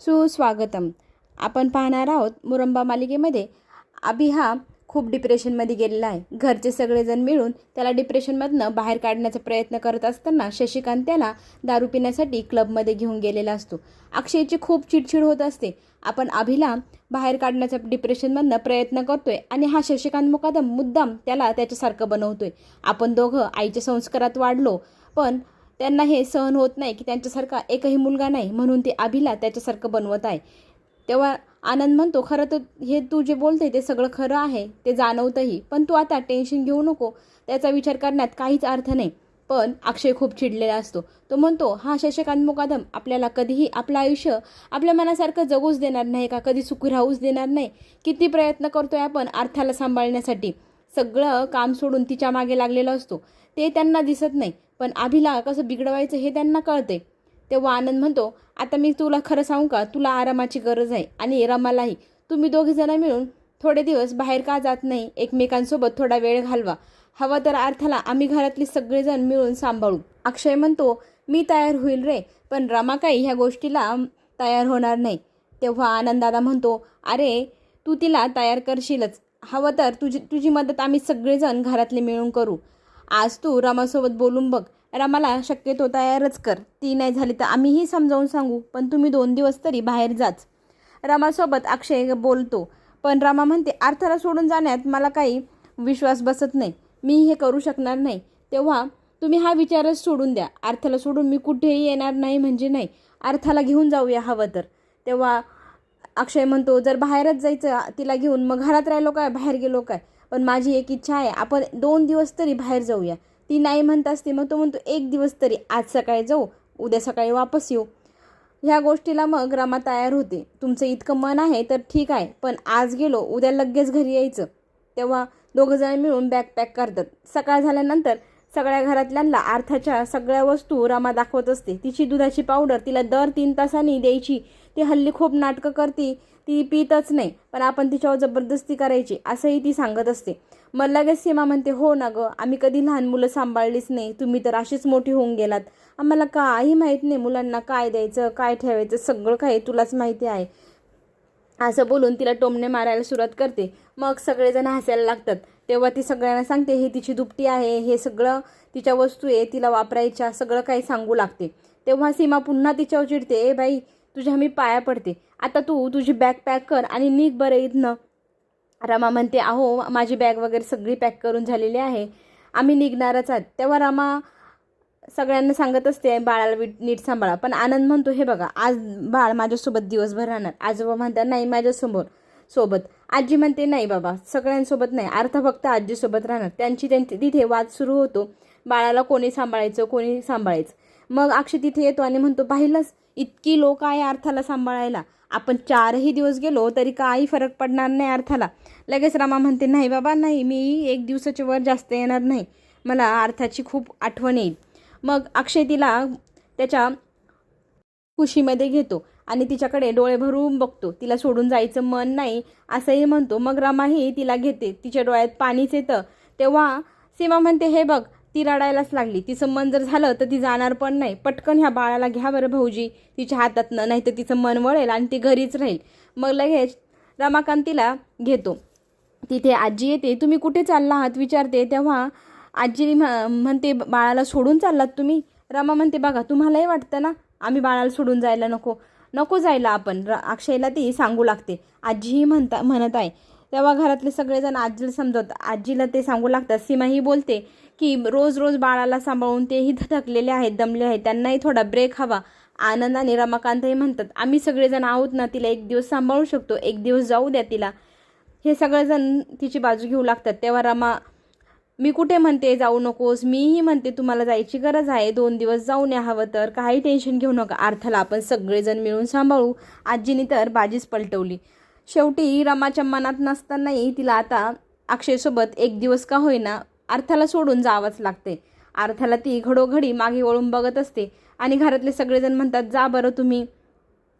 सुस्वागतम. आपण पाहणार आहोत मुरंबा मालिकेमध्ये. अभि हा खूप डिप्रेशनमध्ये गेलेला आहे. घरचे सगळेजण मिळून त्याला डिप्रेशनमधनं बाहेर काढण्याचा प्रयत्न करत असताना शशिकांत त्याला दारू पिण्यासाठी क्लबमध्ये घेऊन गेलेला असतो. अक्षयची खूप चिडचिड होत असते. आपण अभिला बाहेर काढण्याचा डिप्रेशनमधनं प्रयत्न करतोय आणि हा शशिकांत मुकादम मुद्दाम त्याला त्याच्यासारखं बनवतोय. आपण दोघं आईच्या संस्कारात वाढलो पण त्यांना हे सहन होत नाही की त्यांच्यासारखा एकही मुलगा नाही म्हणून ते आभीला त्याच्यासारखं बनवत आहे. तेव्हा आनंद म्हणतो खरं तर हे तू जे बोलते ते सगळं खरं आहे ते जाणवतंही. पण तू आता टेन्शन घेऊ नको त्याचा विचार करण्यात काहीच अर्थ नाही. पण अक्षय खूप चिडलेला असतो. तो म्हणतो हा शशकांत मुकादम आपल्याला कधीही आपलं आयुष्य आपल्या मनासारखं जगूच देणार नाही का? कधी सुखी राहूच देणार नाही? किती प्रयत्न करतोय आपण अर्थाला सांभाळण्यासाठी. सगळं काम सोडून तिच्यामागे लागलेलं असतो. ते त्यांना दिसत नाही. पण आभीला कसं बिघडवायचं हे त्यांना कळते तेव्हा आनंद म्हणतो आता मी तुला खरं सांगू का? तुला आरामाची गरज आहे आणि रमालाही. तुम्ही दोघेजणं मिळून थोडे दिवस बाहेर का जात नाही? एकमेकांसोबत थोडा वेळ घालवा. हवा तर अर्थाला आम्ही घरातली सगळेजण मिळून सांभाळू. अक्षय म्हणतो मी तयार होईल रे पण रमा काही ह्या गोष्टीला तयार होणार नाही. तेव्हा आनंददादा म्हणतो अरे तू तिला तयार करशीलच. हवं तर तुझी तुझी मदत आम्ही सगळेजण घरातले मिळून करू. आज तू रमासोबत बोलून बघ. रामाला शक्यतो तयारच कर. ती नाही झाली तर आम्हीही समजावून सांगू. पण तुम्ही दोन दिवस तरी बाहेर जाच. रमासोबत अक्षय बोलतो. पण रामा म्हणते अर्थाला सोडून जाण्यात मला काही विश्वास बसत नाही. मी हे करू शकणार नाही. तेव्हा तुम्ही हा विचारच सोडून द्या. अर्थाला सोडून मी कुठेही येणार नाही म्हणजे नाही. अर्थाला घेऊन जाऊया हवं तर. तेव्हा अक्षय म्हणतो जर बाहेरच जायचं तिला घेऊन मग घरात राहिलो काय? बाहेर गेलो काय? पण माझी एक इच्छा आहे आपण दोन दिवस तरी बाहेर जाऊया. ती नाही म्हणत असते मग तो म्हणतो एक दिवस तरी आज सकाळी जाऊ उद्या सकाळी वापस येऊ. ह्या गोष्टीला मग रमा तयार होते. तुमचं इतकं मन आहे तर ठीक आहे पण आज गेलो उद्या लगेच घरी यायचं. तेव्हा दोघंजण मिळून बॅग पॅक करतात. सकाळ झाल्यानंतर सगळ्या घरातल्यांना अर्थाच्या सगळ्या वस्तू रमा दाखवत असते. तिची दुधाची पावडर तिला दर तीन तासांनी द्यायची. ती हल्ली खूप नाटकं करते ती पितच नाही पण आपण तिच्यावर जबरदस्ती करायची असंही ती सांगत असते. मग लगेच सीमा म्हणते हो ना गं आम्ही कधी लहान मुलं सांभाळलीच नाही तुम्ही तर अशीच मोठी होऊन गेलात. आम्हाला काही माहीत नाही मुलांना काय द्यायचं काय ठेवायचं सगळं काही तुलाच माहिती आहे. असं बोलून तिला टोमणे मारायला सुरुवात करते. मग सगळेजण हसायला लागतात. तेव्हा ती सगळ्यांना सांगते हे तिची दुपटी आहे हे सगळं तिच्या वस्तू आहे तिला वापरायच्या सगळं काही सांगू लागते. तेव्हा सीमा पुन्हा तिच्यावर चिडते ए बाई तुझ्या मी पाया पडते. आता तू तुझी बॅग पॅक कर आणि निघ बरं इथनं. रमा म्हणते अहो माझी बॅग वगैरे सगळी पॅक करून झालेली आहे. आम्ही निघणारच आहात. तेव्हा रमा सगळ्यांना सांगत असते बाळाला नीट सांभाळा. पण आनंद म्हणतो हे बघा आज बाळ माझ्यासोबत दिवसभर राहणार. आजोबा म्हणतात नाही माझ्यासमोर सोबत. आजी म्हणते नाही बाबा सगळ्यांसोबत नाही. अर्थ फक्त आजीसोबत राहणार. त्यांची त्यांची तिथे वाद सुरू होतो. बाळाला कोणी सांभाळायचं कोणी सांभाळायचं. मग अक्षय तिथे येतो आणि म्हणतो पाहिलंच इतकी लोक आहे अर्थाला सांभाळायला. आपण चारही दिवस गेलो तरी काही फरक पडणार नाही अर्थाला. लगेच रमा म्हणते नाही बाबा नाही मी एक दिवसाच्या वर जास्त येणार नाही. मला अर्थाची खूप आठवण येईल. मग अक्षय तिला त्याच्या खुशीमध्ये घेतो आणि तिच्याकडे डोळे भरून बघतो. तिला सोडून जायचं मन नाही असंही म्हणतो. मग रमाही तिला घेते. तिच्या डोळ्यात पाणीच येतं. तेव्हा सीमा म्हणते हे बघ ती रडायलाच लागली. तिचं मन जर झालं तर ती जाणार पण नाही. पटकन ह्या बाळाला घ्या बरं भाऊजी. तिच्या हातातनं नाही तर तिचं मन वळेल आणि ती घरीच राहील. मग लगेच रमाकांत तिला घेतो. तिथे आजी येते. तुम्ही कुठे चालला आहात? विचारते. तेव्हा आजी म्ह- म्हणते बाळाला सोडून चाललात तुम्ही? रमा म्हणते बघा तुम्हालाही वाटतं ना? आम्ही बाळाला सोडून जायला नको. नको जायला आपण. र अक्षयला ती सांगू लागते. आजीही म्हणता म्हणत आहे. तेव्हा घरातले सगळेजण आजीला समजवत आजीला ते सांगू लागतात. सीमाही बोलते की रोज रोज बाळाला सांभाळून तेही थकलेले आहेत दमले आहेत. त्यांनाही थोडा ब्रेक हवा. आनंद आणि रमाकांतही म्हणतात आम्ही सगळेजण आहोत ना तिला एक दिवस सांभाळू शकतो एक दिवस जाऊ द्या तिला. हे सगळेजण तिची बाजू घेऊ लागतात. तेव्हा रमा मी कुठे म्हणते जाऊ नकोस मीही म्हणते तुम्हाला जायची गरज आहे. दोन दिवस जाऊन या हवं तर काही टेन्शन घेऊ नका. अर्थाला आपण सगळेजण मिळून सांभाळू. आजीने तर बाजीच पलटवली. शेवटी रमाच्या मनात नसतानाही तिला आता अक्षयसोबत एक दिवस का होईना अर्थाला सोडून जावंच लागते. अर्थाला ती घडोघडी मागे वळून बघत असते. आणि घरातले सगळेजण म्हणतात जा बरं तुम्ही.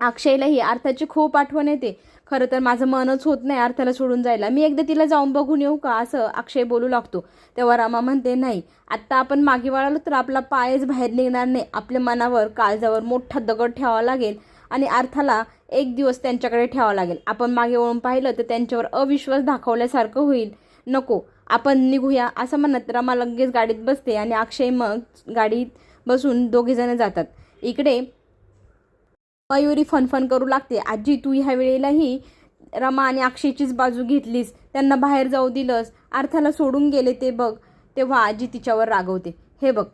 अक्षयलाही अर्थाची खूप आठवण येते. खरं तर माझं मनच होत नाही अर्थाला सोडून जायला. मी एकदा तिला जाऊन बघून येऊ का? असं अक्षय बोलू लागतो. तेव्हा रमा म्हणते नाही. आत्ता आपण मागे वळालो तर आपला पायच बाहेर निघणार नाही. आपल्या मनावर काळजावर मोठा दगड ठेवावा लागेल आणि अर्थाला एक दिवस त्यांच्याकडे ठेवावं लागेल. आपण मागे वळून पाहिलं तर त्यांच्यावर अविश्वास दाखवल्यासारखं होईल. नको आपण निघूया. असं म्हणत रमा लगेच गाडीत बसते आणि अक्षय मग गाडीत बसून दोघेजणं जातात. इकडे मयुरी फनफन करू लागते. आजी तू ह्या वेळेलाही रमा आणि अक्षयचीच बाजू घेतलीस. त्यांना बाहेर जाऊ दिलंस. अर्थाला सोडून गेले ते बघ. तेव्हा आजी तिच्यावर रागवते. हे बघ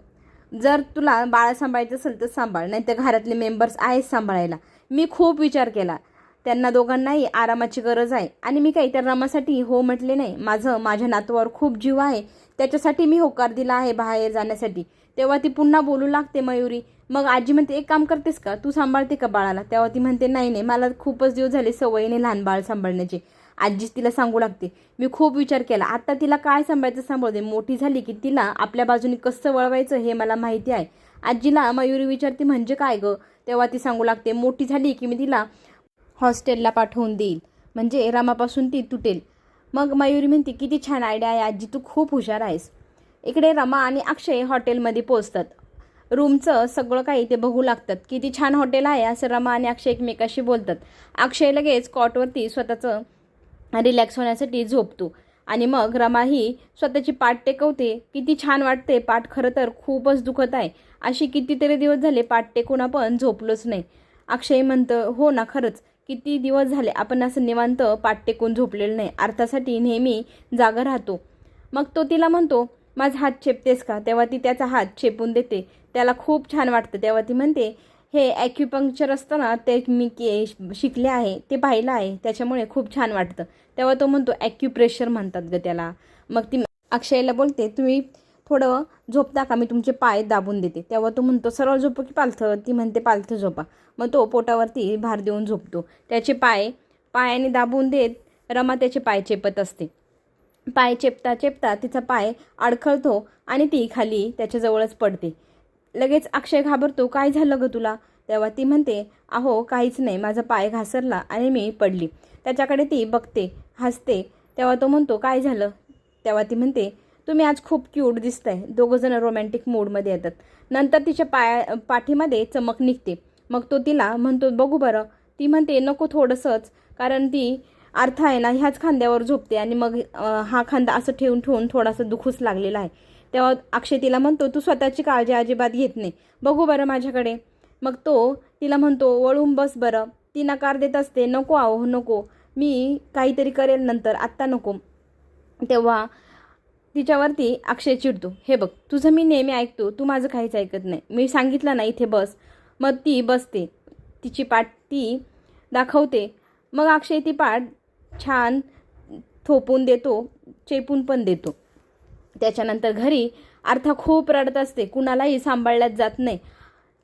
जर तुला बाळा सांभाळायचं असेल तर सांभाळ नाही तर घरातले मेंबर्स आहेत सांभाळायला. मी खूप विचार केला. त्यांना दोघांनाही आरामाची गरज आहे. आणि मी काही त्या रामासाठी हो म्हटले नाही. माझं माझ्या नातवावर खूप जीव आहे. त्याच्यासाठी मी होकार दिला आहे बाहेर जाण्यासाठी. तेव्हा ती पुन्हा बोलू लागते मयुरी. मग आजी म्हणते एक काम करतेस का? तू सांभाळते का बाळाला? तेव्हा ती म्हणते नाही नाही. मला खूपच दिवस झाले सवयीने लहान बाळ सांभाळण्याची. आजीच तिला सांगू लागते. मी खूप विचार केला. आता तिला काय सांभाळायचं सांभाळते मोठी झाली की तिला आपल्या बाजूने कसं वळवायचं हे मला माहिती आहे. आजीला मयुरी विचारते म्हणजे काय गं? तेव्हा ती सांगू लागते मोठी झाली की मी तिला हॉस्टेलला पाठवून देईल. म्हणजे रमापासून ती तुटेल. मग मयुरी म्हणते किती छान आयडिया आहे आजी तू खूप हुशार आहेस. इकडे रमा आणि अक्षय हॉटेलमध्ये पोचतात रूमचं सगळं काही ते बघू लागतात. किती छान हॉटेल आहे असं रमा आणि अक्षय एकमेकाशी बोलतात. अक्षय लगेच कॉटवरती स्वतःचं रिलॅक्स होण्यासाठी झोपतो. आणि मग रमा ही स्वतःची पाठ टेकवते. किती छान वाटते पाठ खरं तर खूपच दुखत आहे. अशी कितीतरी दिवस झाले पाठ टेकून आपण झोपलोच नाही. अक्षय म्हणतं हो ना खरंच. किती दिवस झाले आपण असं निवांत पाठ टेकून झोपलेलं नाही. अर्थासाठी नेहमी जागा राहतो. मग तो तिला म्हणतो माझा हात चेपतेस का? तेव्हा ती त्याचा हात चेपून देते. त्याला खूप छान वाटतं. तेव्हा ती म्हणते हे ॲक्युपंक्चर असतं ना ते मी के शिकले आहे ते पाहिलं आहे. त्याच्यामुळे खूप छान वाटतं. तेव्हा तो म्हणतो ॲक्युप्रेशर म्हणतात ग त्याला. मग ती अक्षयला बोलते तुम्ही थोडं झोपता का? मी तुमचे पाय दाबून देते. तेव्हा तो म्हणतो सरळ झोप की पालथं? ती म्हणते पालथं झोपा. मग तो पोटावरती भार देऊन झोपतो. त्याचे पाय पायाने दाबून देत रमा त्याचे पाय चेपत असते. पाय चेपता चेपता तिचा पाय अडखळतो आणि ती खाली त्याच्याजवळच पडते. लगेच अक्षय घाबरतो काय झालं गं तुला? तेव्हा ती म्हणते अहो काहीच नाही. माझा पाय घासरला आणि मी पडली. त्याच्याकडे ती बघते हसते. तेव्हा तो म्हणतो काय झालं? तेव्हा ती म्हणते तुम्ही आज खूप क्यूट दिसताय. दोघंजण रोमॅन्टिक मूडमध्ये येतात. नंतर तिच्या पाया पाठीमध्ये चमक निघते. मग तो तिला म्हणतो बघू बरं. ती म्हणते नको थोडंसंच. कारण ती अर्थ आहे ना ह्याच खांद्यावर झोपते आणि मग हा खांदा असं ठेवून ठेवून थोडासा दुखूच लागलेला आहे. तेव्हा अक्षय तिला म्हणतो तू स्वतःची काळजी अजिबात घेत नाही. बघू बरं माझ्याकडे. मग तो तिला म्हणतो वळून बस बरं. ती नकार देत असते. नको आहो नको. मी काहीतरी करेल नंतर. आत्ता नको. तेव्हा तिच्यावरती अक्षय चिडतो. हे बघ तुझं मी नेहमी ऐकतो तू माझं काहीच ऐकत नाही. मी सांगितलं ना इथे बस. मग ती बसते. तिची पाठ ती दाखवते. मग अक्षय ती पाठ छान थोपून देतो चेपून पण देतो. त्याच्यानंतर घरी अर्था खूप रडत असते. कुणालाही सांभाळल्यात जात नाही.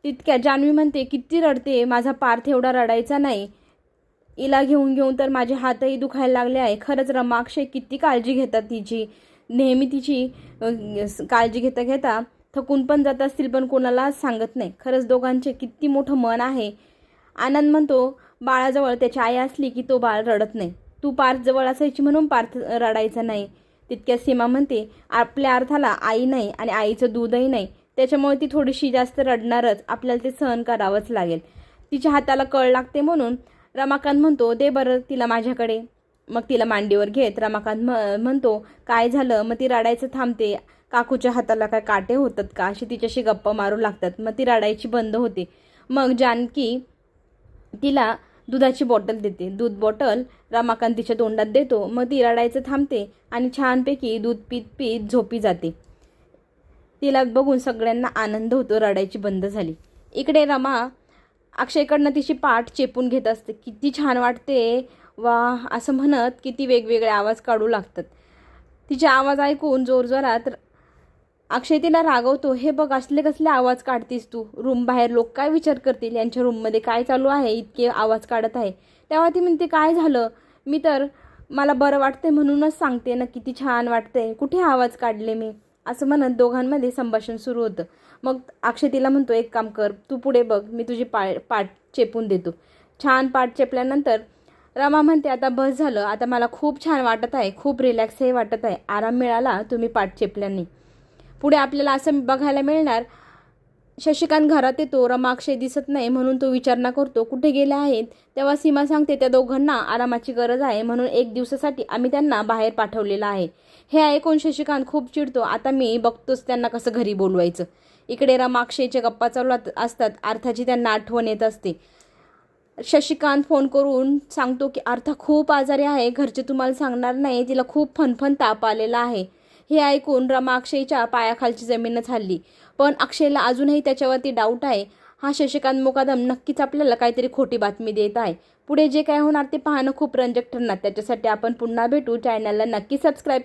तितक्या जान्हवी म्हणते किती रडते माझा पार्थ एवढा रडायचा नाही. हिला घेऊन घेऊन तर माझे हातही दुखायला लागले आहे. खरंच रमाक्षय किती काळजी घेतात तिची. नेहमी तिची काळजी घेता घेता थकून पण जात असतील पण कोणाला सांगत नाही. खरंच दोघांचे किती मोठं मन आहे. आनंद म्हणतो बाळाजवळ त्याची आई असली की तो बाळ रडत नाही. तू पार्थ जवळ असायची म्हणून पार्थ रडायचा नाही. तितक्या सीमा म्हणते आपल्या अर्थाला आई नाही आणि आईचं दूधही नाही. त्याच्यामुळे ती थोडीशी जास्त रडणारच. आपल्याला ते सहन करावंच लागेल. तिच्या हाताला कळ लागते म्हणून रमाकांत म्हणतो दे बरं तिला माझ्याकडे. मग तिला मांडीवर घेत रमाकांत म्हणतो काय झालं? मग ती रडायचं थांबते. काकूच्या हाताला काय काटे होतात का? अशी तिच्याशी गप्पा मारू लागतात. मग ती रडायची बंद होते. मग जानकी तिला दुधाची बॉटल देते. दूध बॉटल रमाकांत तिच्या तोंडात देतो. मग ती रडायचं थांबते आणि छानपैकी दूध पीत पीत झोपी जाते. तिला बघून सगळ्यांना आनंद होतो. रडायची बंद झाली. इकडे रमा अक्षयकडनं तिची पाठ चेपून घेत असते. किती छान वाटते. वा असं म्हणत किती वेगवेगळे आवाज काढू लागतात. तिचे आवाज ऐकून जोरजोरात अक्षय तिला रागवतो हे बघ असले कसले आवाज काढतीस तू? रूम बाहेर लोक काय विचार करतील? यांच्या रूममध्ये काय चालू आहे? इतके आवाज काढत आहे. तेव्हा ती म्हणते काय झालं? मी तर मला बरं वाटतंय म्हणूनच सांगते ना किती छान वाटतंय. कुठे आवाज काढले मी? असं म्हणत दोघांमध्ये संभाषण सुरू होतं. मग अक्षय तिला म्हणतो एक काम कर तू पुढे बघ मी तुझी पा पाठ चेपून देतो. छान पाठ चेपल्यानंतर रमा म्हणते आता बस झालं. आता मला खूप छान वाटत आहे. खूप रिलॅक्सही वाटत आहे. आराम मिळाला तुम्ही पाठ चेपल्याने. पुढे आपल्याला असं बघायला मिळणार शशिकांत घरात येतो. रमा अक्षय दिसत नाही म्हणून तो विचारणा करतो. कुठे गेले आहेत? तेव्हा सीमा सांगते त्या दोघांना आरामाची गरज आहे. म्हणून एक दिवसासाठी आम्ही त्यांना बाहेर पाठवलेलं आहे. हे ऐकून शशिकांत खूप चिडतो. आता मी बघतोच त्यांना कसं घरी बोलवायचं. इकडे रमा अक्षयच्या गप्पा चालू असतात. अर्थाची त्यांना आठवण येत असते. शशिकांत फोन करून सांगतो की अर्था खूप आजारी आहे. घरचे तुम्हाला सांगणार नाही. तिला खूप फनफन ताप आलेला आहे. हे ऐकून रमा अक्षयच्या पायाखालची जमीनच हल्ली पण अक्षयला अजूनही त्याच्यावरती डाऊट आहे. हा शशिकांत मुकादम नक्कीच आपल्याला काहीतरी खोटी बातमी देत आहे. पुढे जे काय होणार ते पाहणं खूप रंजक ठरणार. त्याच्यासाठी आपण पुन्हा भेटू. चॅनलला नक्की सबस्क्राईब